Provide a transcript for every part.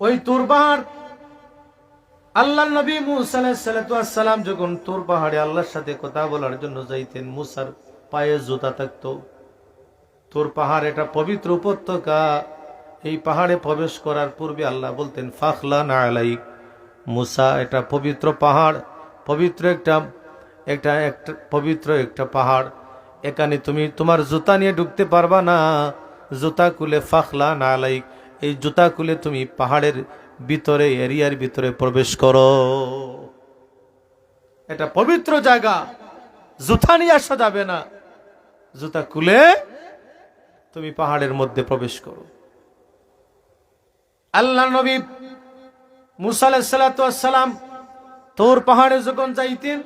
ওই তুর পাহাড় আল্লাহ নবী মুসালাম যখন তুর পাহাড়ে আল্লাহর সাথে কথা বলার জন্য যাইতেন, মুসার পায়ে জুতা থাকতো। তোর পাহাড় এটা পবিত্র উপত্যকা, এই পাহাড়ে প্রবেশ করার পূর্বে আল্লাহ বলতেন ফাখলা না আলাইক। মুসা এটা পবিত্র পাহাড়, পবিত্র একটা একটা একটা পবিত্র একটা পাহাড়। এখানে তুমি তোমার জুতা নিয়ে ঢুকতে পারবা না। জুতা খুলে ফাখলা না আলাইক। এই জুতা খুলে তুমি পাহাড়ের ভিতরে, এরিয়ার ভিতরে প্রবেশ করো। এটা পবিত্র জায়গা। জুতা নিয়ে আসা যাবে না। জুতা খুলে তুমি পাহাড়ের মধ্যে প্রবেশ করো। আল্লাহ নবী মুসালাম তোর পাহাড়ে যখন যাইতেন,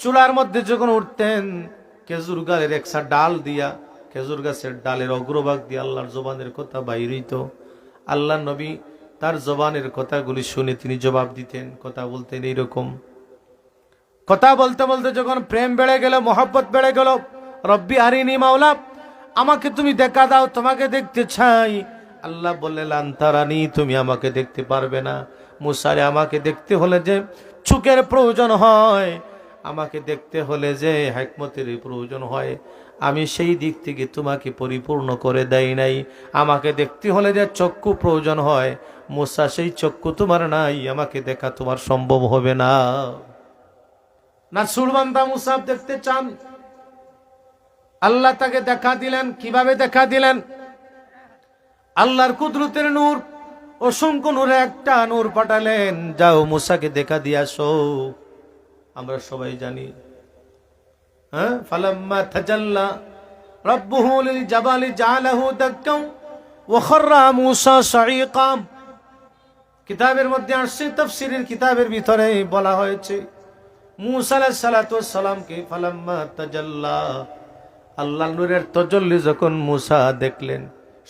চুলার মধ্যে যখন উঠতেন, খেজুর গাছের একসা ডাল দিয়া, খেজুর গাছের ডালের অগ্রভাগ দিয়ে আল্লাহর জবানের কথা বাইরিত আল্লাহ নবী তার জবানের কথাগুলি শুনে তিনি জবাব দিতেন, কথা বলতেন এইরকম। কথা বলতে বলতে যখন প্রেম বেড়ে গেল, মহব্বত বেড়ে গেল, রব্বি হারিনি মাওলা, আমাকে তুমি দেখা দাও, তোমাকে দেখতে চাই। আল্লাহ বললেন তারানি তুমি আমাকে দেখতে পারবে না। মুসারে আমাকে দেখতে হলে যে চুকের প্রয়োজন হয়। আমাকে দেখতে হলে যে হেকমতের প্রয়োজন হয়, আমি সেই দিক থেকে তোমাকে পরিপূর্ণ করে দেই নাই। আমাকে দেখতে হলে যে চক্ষু প্রয়োজন হয়, মুসা সেই চক্ষু তোমার নাই, আমাকে দেখা তোমার সম্ভব হবে না। না, সুরবান্দা মুসাফ দেখতে চান। আল্লাহ তাকে দেখা দিলেন, কীভাবে দেখা দিলেন? আল্লাহর কুদরতের নূর, অসংখ্য নূরে একটা নূর পাঠালেন। যাও মুসাকে দেখা দিয়ে আসো। আমরা সবাই জানি। হ্যাঁ? ফালাম্মা কিতাবের মধ্যে আসছে, তাফসীরের কিতাবের ভিতরে বলা হয়েছে, মুসা আলাইহিস ফালাম্মা আল্লাহ নূরের তজল্লি যখন মুসা দেখলেন,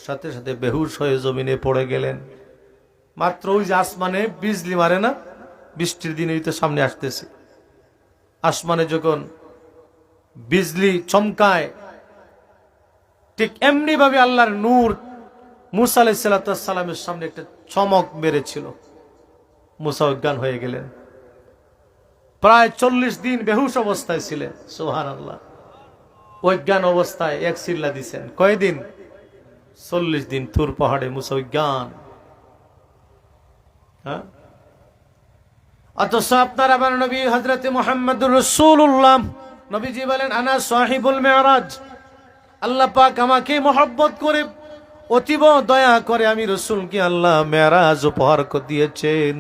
সাথে সাথে বেহুশ হয়ে জমিনে পড়ে গেলেন। মাত্র ওই যে আসমানে বিজলি মারে না, বৃষ্টির দিন এই তো সামনে আসতেছে। আসমানে যখন বিজলি চমকায়, ঠিক এমনি ভাবে আল্লাহর নূর মুসা আলাইসালামের সামনে একটা চমক মেরেছিল। মুসা অজ্ঞান হয়ে গেলেন। প্রায় চল্লিশ দিন বেহুশ অবস্থায় ছিলেন সোহান আল্লাহ অজ্ঞান অবস্থায় এক সিল্লা দিছেন। কয়দিন? চল্লিশ দিন তুর পাহাড়ে মুসজ্ঞান হ্যাঁ? অথচ আপনার আবার নবী হজরত মোহাম্মদুর রসুল্লাহ নবীজি বলেন, আনা সাহিবুল মেয়ারাজ আল্লাহ পাক আমাকে মহব্বত করে, অতীব দয়া করে আমি রসুলকে আল্লাহ মেয়ারাজ উপহার দিয়েছেন।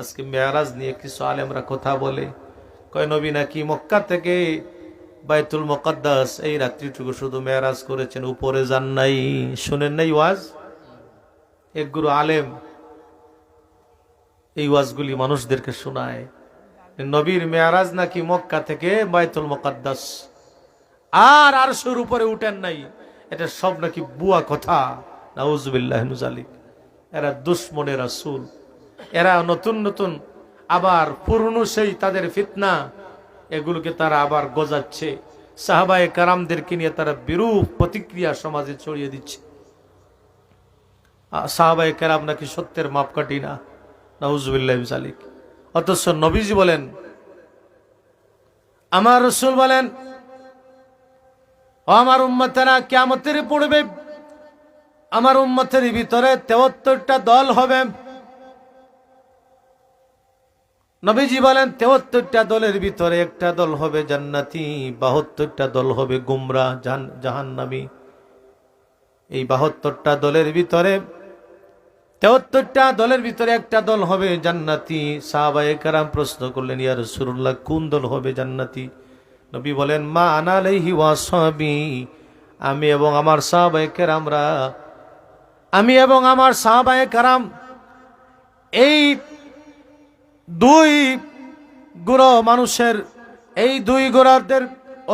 আজকে মেয়ারাজ নিয়ে কিছু আলেমরা কথা বলে, কয়, নবী নাকি মক্কা থেকে বাইতুল মোকাদ্দাস এই রাত্রিটুকু শুধু মেয়ারাজ করেছেন, উপরে যান নাই। শুনেন নাই ওয়াজ? এক গুরু আলেম এই ওয়াজগুলি মানুষদেরকে শোনায়। নবীর মেয়ারাজ নাকি মক্কা থেকে বাইতুল মোকাদ্দাস। আর আর সুর উপরে উঠেন নাই। এটা সব নাকি বুয়া কথা। নাউজবিল্লাহনুজালিক এরা দুশ্মনের রাসুল। এরা নতুন নতুন আবার পুরনো সেই তাদের ফিতনা। এগুলোকে তারা আবার গজাচ্ছে। সাহাবায়ে কারামদেরকে নিয়ে তারা বিরূপ প্রতিক্রিয়া সমাজে ছড়িয়ে দিচ্ছে। সাহাবায়ে কারাম নাকি সত্যের মাপকাঠি না। অথচ নবীজি বলেন, আমার রসুল বলেন আমার উম্মতেরা কেমতের পড়বে আমার উম্মতের ভিতরে তেহত্তরটা দল হবে। নবীজি বলেন, তেহত্তরটা দলের ভিতরে একটা দল হবে জান্নাতি, বাহাত্তরটা দল হবে গুমরা জাহান্নামি। এই বাহাত্তরটা দলের ভিতরে তেহত্তরটা দলের ভিতরে একটা দল হবে জান্নাতি। সাহাবায়ে কারাম প্রশ্ন করলেন ইয়ার সুরুল্লাহ কোন দল হবে জান্নাতি? নবী বলেন, মা আনালাইহি ওয়াসাবি আমি এবং আমার সাহাবায়ে কেরামরা, আমি এবং আমার সাহাবায়ে কারাম, এই দুই গুড়ো মানুষের, এই দুই গোড়াদের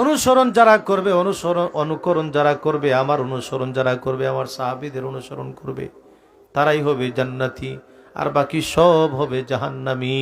অনুসরণ যারা করবে, অনুসরণ, অনুকরণ যারা করবে, আমার অনুসরণ যারা করবে, আমার সাহাবিদের অনুসরণ করবে। তারাই হবে জান্নাতি আর বাকি সব হবে জাহান্নামী।